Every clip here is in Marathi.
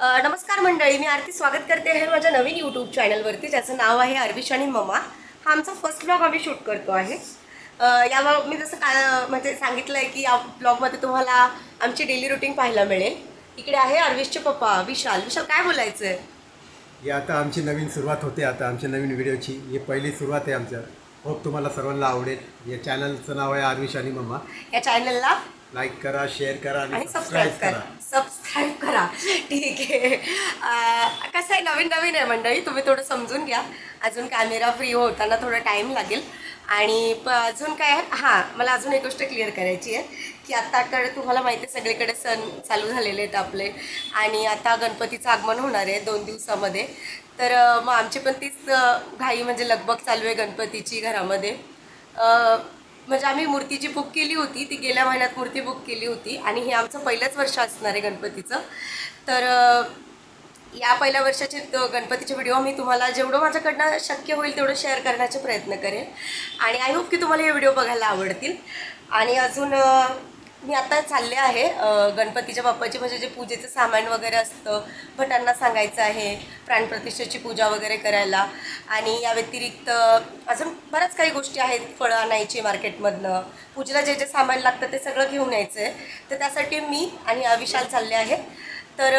नमस्कार मंडळी मी आरती स्वागत करते आहे माझ्या नवीन यूट्यूब चॅनलवरती ज्याचं नाव आहे अरविश आणि ममा. हा आमचा फर्स्ट ब्लॉग आम्ही शूट करतो आहे. या vlog- मी जसं का म्हणजे सांगितलं आहे की या ब्लॉगमध्ये तुम्हाला आमची डेली रुटीन पाहायला मिळेल. इकडे आहे अरविशचे पप्पा विशाल. विशाल काय बोलायचं आहे ही आता आमची नवीन सुरुवात होते आता आमच्या नवीन व्हिडिओची ही पहिली सुरुवात आहे आमच्या होप तुम्हाला सर्वांना आवडेल. या चॅनलचं नाव आहे आरुष आणि मम्मा या चॅनलला लाईक करा शेअर करा आणि सबस्क्राईब सबस्क्राईब करा. करा. सबस्क्राईब करा ठीक आहे. कसं आहे नवीन नवीन आहे मंडळी तुम्ही थोडं समजून घ्या. अजून कॅमेरा फ्री होताना थोडा टाईम लागेल. आणि प अजून काय आहे? हां मला अजून एक गोष्ट क्लिअर करायची आहे की आत्ताकडे तुम्हाला माहिती आहे सगळीकडे सण चालू झालेले आहेत आपले. आणि आता गणपतीचं आगमन होणार आहे दोन दिवसामध्ये. तर मग आमची पण तीच घाई म्हणजे लगबग चालू आहे गणपतीची घरामध्ये. म्हणजे आम्ही मूर्तीची बुक केली होती ती गेल्या महिन्यात मूर्ती बुक केली होती आणि हे आमचं पहिलंच वर्ष असणार आहे गणपतीचं. तर या पहिल्या वर्षाचे गणपतीचे व्हिडिओ मी तुम्हाला जेवढं माझ्याकडनं शक्य होईल तेवढं शेअर करण्याचे प्रयत्न करेन. आणि आय होप की तुम्हाला हे व्हिडिओ बघायला आवडतील. आणि अजून मी आता चालले आहे गणपतीच्या बाप्पाची म्हणजे जे पूजेचं सामान वगैरे असतं भटांना सांगायचं आहे प्राणप्रतिष्ठेची पूजा वगैरे करायला. आणि या व्यतिरिक्त अजून बऱ्याच काही गोष्टी आहेत फळं आणायची मार्केटमधनं. पूजेला जे जे सामान लागतं ते सगळं घेऊन यायचं आहे तर त्यासाठी मी आणि विशाल चालले आहे. तर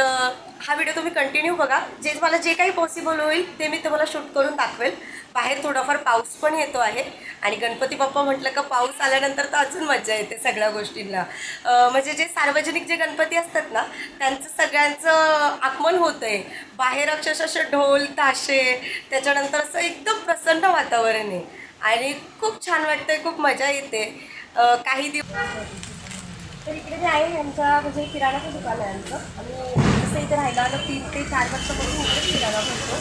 हा व्हिडिओ तुम्ही कंटिन्यू बघा. जे मला जे काही पॉसिबल होईल ते मी तुम्हाला शूट करून दाखवेल. बाहेर थोडाफार पाऊस पण येतो आहे. आणि गणपती बाप्पा म्हटलं का पाऊस आल्यानंतर तर अजून मजा येते सगळ्या गोष्टींना. म्हणजे जे सार्वजनिक जे गणपती असतात ना त्यांचं सगळ्यांचं आगमन होतं आहे बाहेर अक्षरशः ढोल ताशे त्याच्यानंतर असं एकदम प्रसन्न वातावरण आहे. आणि खूप छान वाटतंय खूप मजा येते. काही दिवस तर इकडे जे आहे यांच्या म्हणजे किराणाचं दुकान आहे आमचं. आणि जसं इथे राहायला आलं तीन ते चार वर्षापासून इकडे किराणा भरतो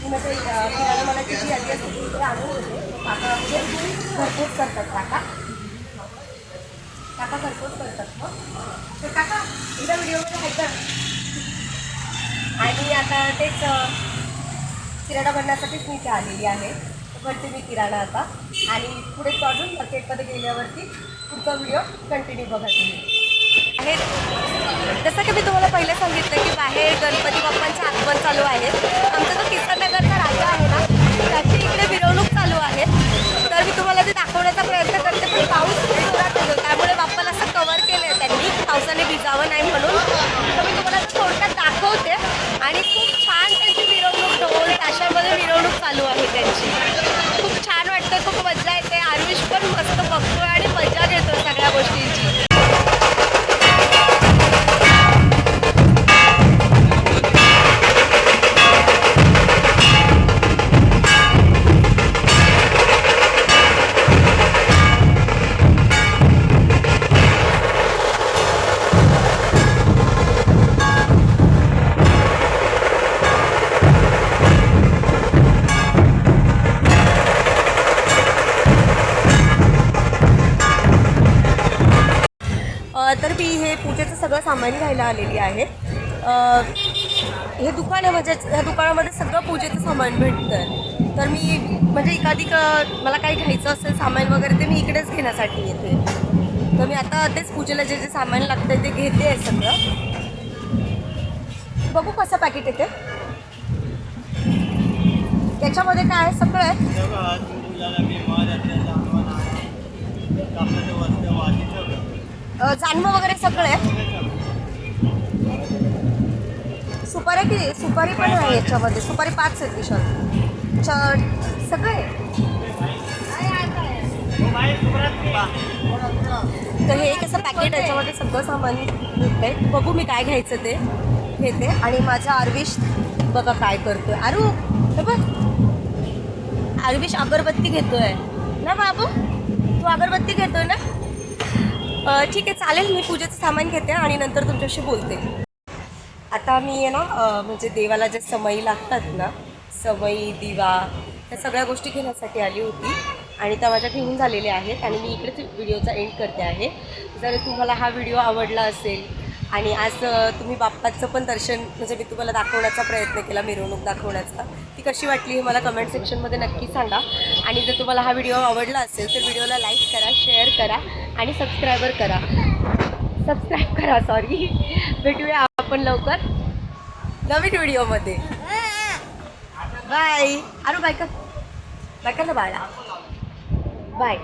मी म्हणजे किराणा मला किती आधी असते ती इकडे आणून होते काका म्हणजे घरपोच करतात काका. काका घरपोच करतात मग. तर काका एकदा व्हिडिओमध्ये आहे आणि आता तेच किराणा भरण्यासाठीच मी इथे आलेली आहे. तर भरते मी किराणा आता. आणि पुढे अजून मार्केटमध्ये गेल्यावरती पुढचा व्हिडिओ कंटिन्यू बघा तुम्ही. आहे जसं की मी तुम्हाला पहिले सांगितलं की बाहेर गणपती बाप्पांचे आगमन चालू आहे. आमचा जो किसनगरचा तर मी हे पूजेचं सगळं सामान घ्यायला आलेली आहे. हे दुकान आहे म्हणजे ह्या दुकानामध्ये सगळं पूजेचं सामान भेटतं तर मी म्हणजे एखादी क मला काही घ्यायचं असेल सामान वगैरे ते मी इकडेच घेण्यासाठी येते. तर मी आता तेच पूजेला जे जे सामान लागतं आहे ते घेते आहे सगळं. बघू कसं पॅकेट येते. त्याच्यामध्ये काय आहे सगळं आहे? जानवं वगैरे सगळं आहे. सुपारी किती? सुपारी पण आहे याच्यामध्ये. सुपारी पाच आहेत विशाल च सगळे आहे. तर हे एक असं पॅकेट याच्यामध्ये सगळं सामान भेटतंय. बघू मी काय घ्यायचं ते. घेते. आणि माझा आरविश बघा काय करतोय. आरू हे बघ. आरविश अगरबत्ती घेतोय. ना बाबू? तू अगरबत्ती घेतोय ना? ठीक आहे चालेल मी पूजेचं सामान घेते आणि नंतर तुमच्याशी बोलते. आता मी आहे ना म्हणजे देवाला जे समई लागतात ना समई दिवा त्या सगळ्या गोष्टी घेण्यासाठी आली होती आणि त्या माझ्या घेऊन झालेल्या आहेत आणि मी इकडेच व्हिडिओचा एंड करते आहे. जर तुम्हाला हा व्हिडिओ आवडला असेल आणि आज तुम्ही बाप्पाचं पण दर्शन म्हणजे मी तुम्हाला दाखवण्याचा प्रयत्न केला मिरवणूक दाखवण्याचा ती कशी वाटली हे मला कमेंट सेक्शनमध्ये नक्की सांगा. आणि जर तुम्हाला हा व्हिडिओ आवडला असेल तर व्हिडिओला लाईक करा शेअर करा आणि सबस्क्रायबर करा. सबस्क्राईब करा सॉरी भेटूया आपण लवकर. नवीन व्हिडिओमध्ये. बाय अरे बायका बाय ना बाळा. बाय